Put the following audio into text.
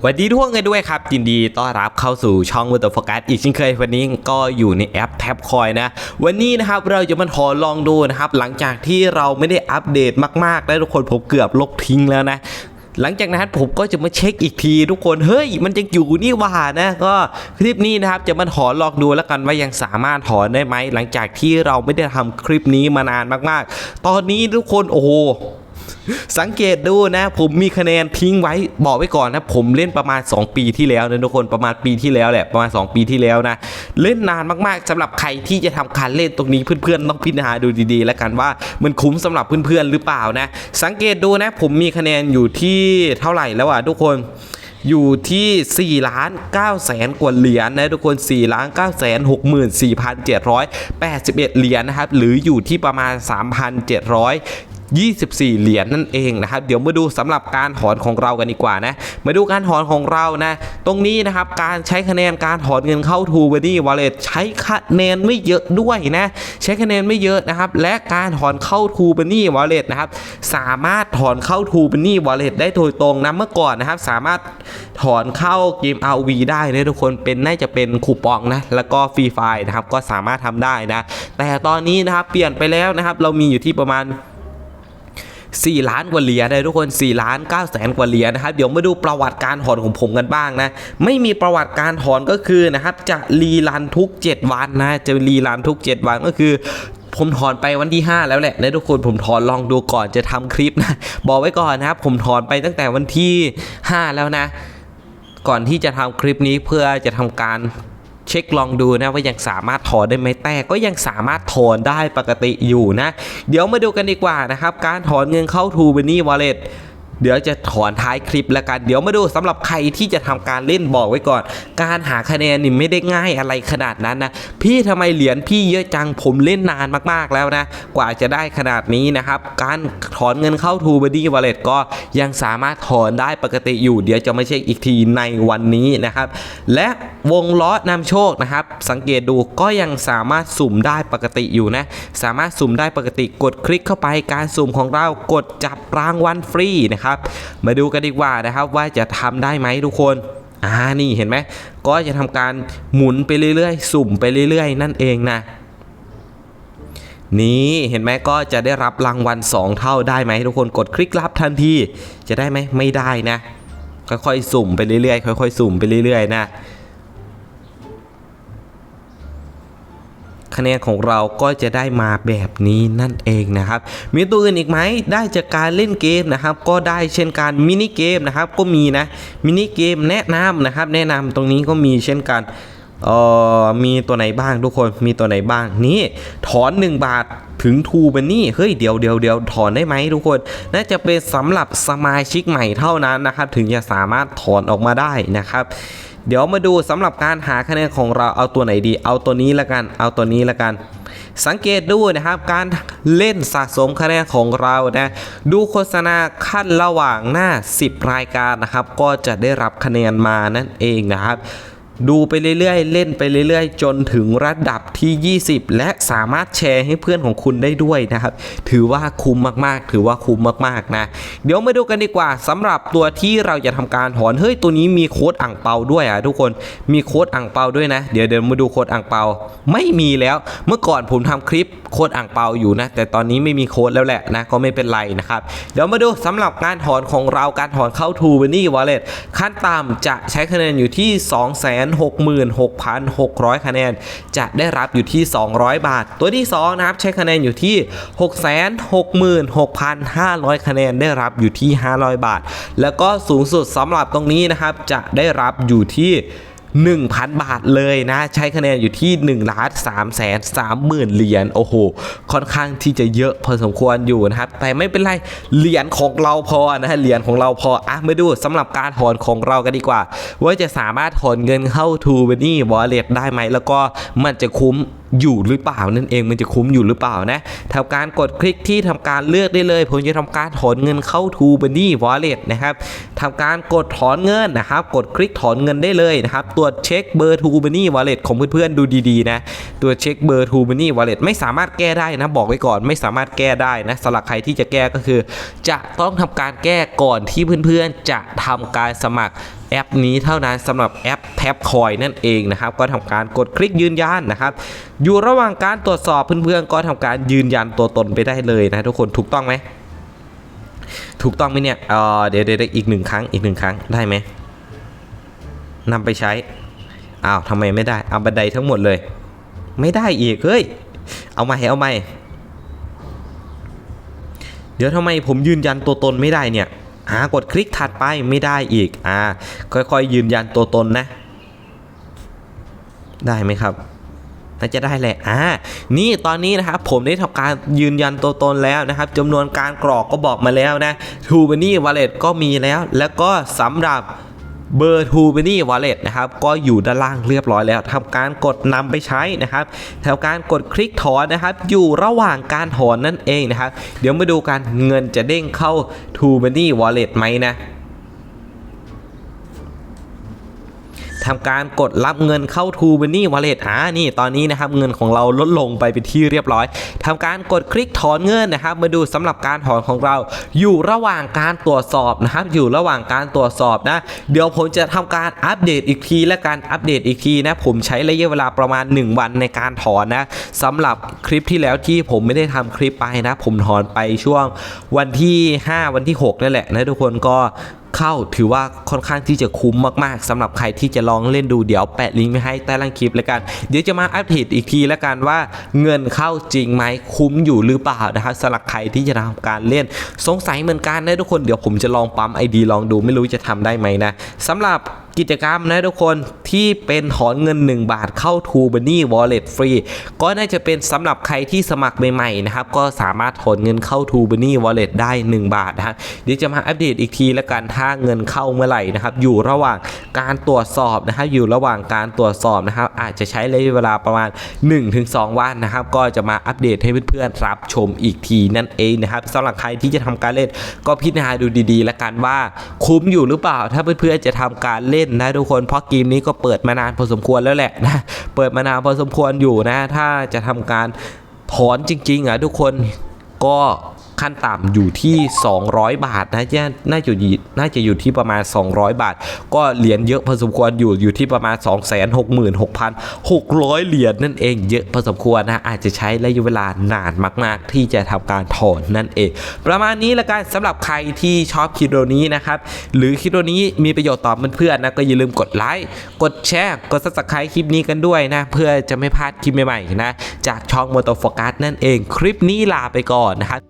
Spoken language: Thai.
สวัสดีทุกคนกันด้วยครับยินดีต้อนรับเข้าสู่ช่องวัตโฟกัสอีกเช่นเคยวันนี้ก็อยู่ในแอปแท็บคอยนะ วันนี้นะครับเราจะมาขอลองดูนะครับ หลังจากที่เราไม่ได้อัปเดตมากๆ แล้วทุกคนผมเกือบลบทิ้งแล้วนะหลังจากนั้นผมก็จะมาเช็คอีกทีทุกคนเฮ้ยมันจะอยู่นี่หว่านะก็คลิปนี้นะครับจะมาถอนลองดูแล้วกันว่ายังสามารถถอนได้ไหมหลังจากที่เราไม่ได้ทำคลิปนี้มานานมากๆ ตอนนี้ทุกคนโอ้โห สังเกตดูนะ ผมมีคะแนนทิ้งไว้บอกไว้ก่อนนะ ผมเล่นประมาณ 2 ปีที่แล้วนะทุกคนประมาณปีที่แล้วแหละประมาณ 2 ปีที่แล้วนะ เล่นนานมากๆสำหรับใครที่จะทำการเล่นตรงนี้เพื่อนๆต้องพิจารณาดูดีๆ แล้วกันว่ามันคุ้มสำหรับเพื่อนๆหรือเปล่านะ สังเกตดูนะ ผมมีคะแนนอยู่ที่เท่าไหร่แล้วอะทุกคนอยู่ที่4ล้าน9แสนกว่าเหรียญนะทุกคน4ล้าน9แสน64,781 เหรียญนะครับ หรืออยู่ที่ประมาณ 3,700 24 เหรียญนั่นเองนะครับ เดี๋ยวมาดูสำหรับการถอนของเรากันดีกว่านะ มาดูการถอนของเรานะ ตรงนี้นะครับ การใช้คะแนนการถอนเงินเข้า t ูเ b ดี้วอลเล็ตใช้คะแนนไม่เยอะด้วยนะ ใช้คะแนนไม่เยอะนะครับ และการถอนเข้า t ูเ b ดี้วอลเล็ตนะครับ สามารถถอนเข้า t ูเ b ดี้วอลเล็ตได้โดยตรงนะ เมื่อก่อนนะครับ สามารถถอนเข้าเกม RV ได้นะทุกคน เป็นน่าจะเป็นคูปองนะ แล้วก็ฟรีไฟนะครับ ก็สามารถทำได้นะ แต่ตอนนี้นะครับ เปลี่ยนไปแล้วนะครับ เรามีอยู่ที่ประมาณ 4 ล้านกว่าเหรียญเลยทุกคน4ล้าน9แสนกว่าเหรียญนะครับเดี๋ยวมาดูประวัติการถอนของผมกันบ้างนะไม่มีประวัติการถอนก็คือนะครับจะรีรันทุก 7 วันนะจะรีรันทุก 7 วันก็คือผมถอนไปวันที่ 5 แล้วแหละนะทุกคนผมถอนลองดูก่อนจะทำคลิปนะบอกไว้ก่อนนะครับผมถอนไปตั้งแต่วันที่ 5 แล้วนะ ก่อนที่จะทำคลิปนี้เพื่อจะทำการ เช็คลองดูนะว่ายังสามารถถอนได้ไหมแต่ก็ยังสามารถถอนได้ปกติอยู่นะ เดี๋ยวมาดูกันดีกว่านะครับ การถอนเงินเข้า t ูเบนี่วอลเล็ตเดี๋ยวจะถอนท้ายคลิปแล้วกัน เดี๋ยวมาดูสำหรับใครที่จะทำการเล่นบอกไว้ก่อน การหาคะแนนนี่ไม่ได้ง่ายอะไรขนาดนั้นนะ พี่ทำไมเหรียญพี่เยอะจังผมเล่นนานมากๆแล้วนะ กว่าจะได้ขนาดนี้นะครับ การถอนเงินเข้า t ูบนี่วอลเล็ตก็ยังสามารถถอนได้ปกติอยู่ เดี๋ยวจะไม่ใช่อีกทีในวันนี้นะครับ และ วงล้อนำโชคนะครับ สังเกตดูก็ยังสามารถสุ่มได้ปกติอยู่นะ สามารถสุ่มได้ปกติกดคลิกเข้าไปการสุ่มของเรากดจับรางวัลฟรีนะครับ มาดูกันดีกว่านะครับว่าจะทำได้ไหมทุกคนอ่านี่เห็นไหมก็จะทำการหมุนไปเรื่อยๆ สุ่มไปเรื่อยๆ นั่นเองนะนี่เห็นไหมก็จะได้รับรางวัล 2 เท่าได้ไหมทุกคนกดคลิกรับทันทีจะได้ไหมไม่ได้นะ ค่อยๆ สุ่มไปเรื่อยๆ ค่อย ๆ สุ่มไปเรื่อยๆ นะ คะแนนของเราก็จะได้มาแบบนี้นั่นเองนะครับ มีตัวอื่นอีกไหมได้จากการเล่นเกมนะครับ ก็ได้เช่นการมินิเกมนะครับก็มีนะมินิเกมแนะนำนะครับ แนะนำตรงนี้ก็มีเช่นกันเอ่อมีตัวไหนบ้างทุกคนมีตัวไหนบ้างนี่ถอน 1 บาทถึงทูเป็นนี่เฮ้ยเดี๋ยวเดี๋ยวเดี๋ยวถอนได้ไหมทุกคน น่าจะเป็นสำหรับสมาชิกใหม่เท่านั้นนะครับ ถึงจะสามารถถอนออกมาได้นะครับ เดี๋ยวมาดูสำหรับการหาคะแนนของเราเอาตัวไหนดี เอาตัวนี้ละกัน เอาตัวนี้ละกัน สังเกตดูนะครับการเล่นสะสมคะแนนของเรานะดูโฆษณาขั้นระหว่างหน้า 10 รายการนะครับ ก็จะได้รับคะแนนมานั่นเองนะครับ ดูไปเรื่อยๆ เล่นไปเรื่อยๆ จนถึงระดับที่ 20 และสามารถแชร์ให้เพื่อนของคุณได้ด้วยนะครับ ถือว่าคุ้มมากๆ ถือว่าคุ้มมากๆนะ เดี๋ยวมาดูกันดีกว่าสำหรับตัวที่เราจะทำการถอน เฮ้ย ตัวนี้มีโค้ดอ่างเปาด้วยอะทุกคน มีโค้ดอ่างเปาด้วยนะ เดี๋ยวเดี๋ยวมาดูโค้ดอ่างเปา ไม่มีแล้ว เมื่อก่อนผมทำคลิปโค้ดอ่างเปาอยู่นะ แต่ตอนนี้ไม่มีโค้ดแล้วแหละนะ ก็ไม่เป็นไรนะครับ เดี๋ยวมาดูสำหรับการถอนของเรา การถอนเข้า t ูเ b นี่วอลเล็ตขั้นต่ำจะใช้คะแนนอยู่ที่ 2 0 0 0 266,600 คะแนน จะได้รับอยู่ที่ 200 บาท ตัวที่2นะครับใช้คะแนนอยู่ที่ 666,500 คะแนนได้รับอยู่ที่ 500 บาท แล้วก็สูงสุดสำหรับตรงนี้นะครับจะได้รับอยู่ที่ 1,000 บาทเลยนะ ใช้คะแนนอยู่ที่1ล้าน3แสน3หมื่นเหรียญโอ้โห ค่อนข้างที่จะเยอะพอสมควรอยู่นะครับ แต่ไม่เป็นไร เหรียญของเราพอนะฮะเหรียญของเราพออะมาดูสำหรับการถอนของเรากันดีกว่า ว่าจะสามารถถอนเงินเข้าทูเ b นี่วอลเล็ตได้ไหมแล้วก็มันจะคุ้ม อยู่หรือเปล่านั่นเองมันจะคุ้มอยู่หรือเปล่านะทำการกดคลิกที่ทำการเลือกได้เลย ผมจะทำการถอนเงินเข้า t ูเ b นี่วอลเล็ตนะครับทำการกดถอนเงินนะครับ กดคลิกถอนเงินได้เลยนะครับ ตรวจเช็คเบอร์ t ูเ b นี่วอลเล็ตของเพื่อนๆดูดีๆนะตัวเช็คเบอร์ t ูเ b นี่วอลเล็ตไม่สามารถแก้ได้นะบอกไว้ก่อนไม่สามารถแก้ได้นะสำหรับใครที่จะแก้ก็คือ จะต้องทำการแก้ก่อนที่เพื่อนๆจะทำการสมัครแอปนี้เท่านั้นสำหรับแอปแท็บคอยนั่นเองนะครับ ก็ทำการกดคลิกยืนยันนะครับ อยู่ระหว่างการตรวจสอบเพื่อนๆก็ทำการยืนยันตัวตนไปได้เลยนะทุกคนถูกต้องไหมถูกต้องไหมเนี่ยเดี๋ยวเดี๋ยวเดี๋ยวอีกหนึ่งครั้งอีกหนึ่งครั้งได้ไหมนำไปใช้อ้าวทำไมไม่ได้เอาบันไดทั้งหมดเลย ไม่ได้อีกเฮ้ยเอาใหม่เอาใหม่เดี๋ยวทำไมผมยืนยันตัวตนไม่ได้เนี่ย อ่ากดคลิกถัดไปไม่ได้อีกอ่าค่อยๆ ยืนยันตัวตนนะ ได้ไหมครับน่าจะได้แหละ อ่า นี่ตอนนี้นะครับผมได้ทำการยืนยันตัวตนแล้วนะครับจำนวนการกรอกก็บอกมาแล้วนะ t o b a n y Wallet ก็มีแล้ว แล้วก็สำหรับ เบอร์ทูเบนี่วอลเล็ตนะครับก็อยู่ด้านล่างเรียบร้อยแล้วทำการกดนำไปใช้นะครับทำการกดคลิกถอนนะครับ อยู่ระหว่างการถอนนั่นเองนะครับ เดี๋ยวมาดูกันเงินจะเด้งเข้าทูเบนี่วอลเล็ตไหมนะ ทำการกดรับเงินเข้า t o b a n y Wallet อ่านี่ตอนนี้นะครับเงินของเราลดลงไปเป็นที่เรียบร้อยทำการกดคลิกถอนเงินนะครับ มาดูสำหรับการถอนของเรา อยู่ระหว่างการตรวจสอบนะครับ อยู่ระหว่างการตรวจสอบนะ เดี๋ยวผมจะทำการอัปเดตอีกทีและการอัปเดตอีกทีนะ ผมใช้ระยะเวลาประมาณ 1 วันในการถอนนะสำหรับคลิปที่แล้วที่ผมไม่ได้ทำคลิปไปนะ ผมถอนไปช่วงวันที่ 5 วันที่ 6 นั่นแหละนะทุกคนก็ เข้าถือว่าค่อนข้างที่จะคุ้มมากๆสำหรับใครที่จะลองเล่นดูเดี๋ยวแปะลิงก์ไว้ให้ใต้ล่างคลิปแล้วกัน เดี๋ยวจะมาอัปเดตอีกทีแล้วกันว่าเงินเข้าจริงไหมคุ้มอยู่หรือเปล่านะครับสำหรับใครที่จะทำการเล่นสงสัยเหมือนกันนะทุกคนเดี๋ยวผมจะลองปั๊มไอดีลองดูไม่รู้จะทำได้ไหมนะสำหรับ กิจกรรมนะทุกคนที่เป็นถอนเงิน 1 บาทเข้า t o b a n y Wallet ฟรีก็น่าจะเป็นสำหรับใครที่สมัครใหม่ๆนะครับก็สามารถถอนเงินเข้า t o b a n y Wallet ได้ 1 บาทนะฮะเดี๋ยวจะมาอัปเดตอีกทีแล้วกันถ้าเงินเข้าเมื่อไหร่นะครับอยู่ระหว่างการตรวจสอบนะครับอยู่ระหว่างการตรวจสอบนะครับอาจจะใช้ระยะเวลาประมาณ 1-2 วันนะครับก็จะมาอัปเดตให้เพื่อนๆรับชมอีกทีนั่นเองนะครับสำหรับใครที่จะทำการเล่นก็พิจารณาดูดีๆแล้วกันว่าคุ้มอยู่หรือเปล่าถ้าเพื่อนๆจะทำการเล่นนะทุกคนเพราะเกมนี้ก็เปิดมานานพอสมควรแล้วแหละนะเปิดมานานพอสมควรอยู่นะ ถ้าจะทำการถอนจริงๆอะทุกคนก็ ขั้นต่ำอยู่ที่ 200 บาทนะจะน่าจะอยู่น่าจะอยู่ที่ประมาณ 200 บาท ก็เหรียญเยอะพอสมควรอยู่อยู่ที่ประมาณ266,600 เหรียญนั่นเองเยอะพอสมควรนะอาจจะใช้ระยะเวลานานมาก ๆ ที่จะทำการถอนนั่นเอง ประมาณนี้ละกันสำหรับใครที่ชอบคลิปวิดีโอนี้นะครับหรือคลิปวิดีโอนี้มีประโยชน์ต่อเพื่อนๆนะก็อย่าลืมกดไลค์กดแชร์กด subscribe คลิปนี้กันด้วยนะเพื่อจะไม่พลาดคลิปใหม่ๆนะจากช่องมอเตอร์โฟกัสนั่นเองคลิปนี้ลาไปก่อนนะครับ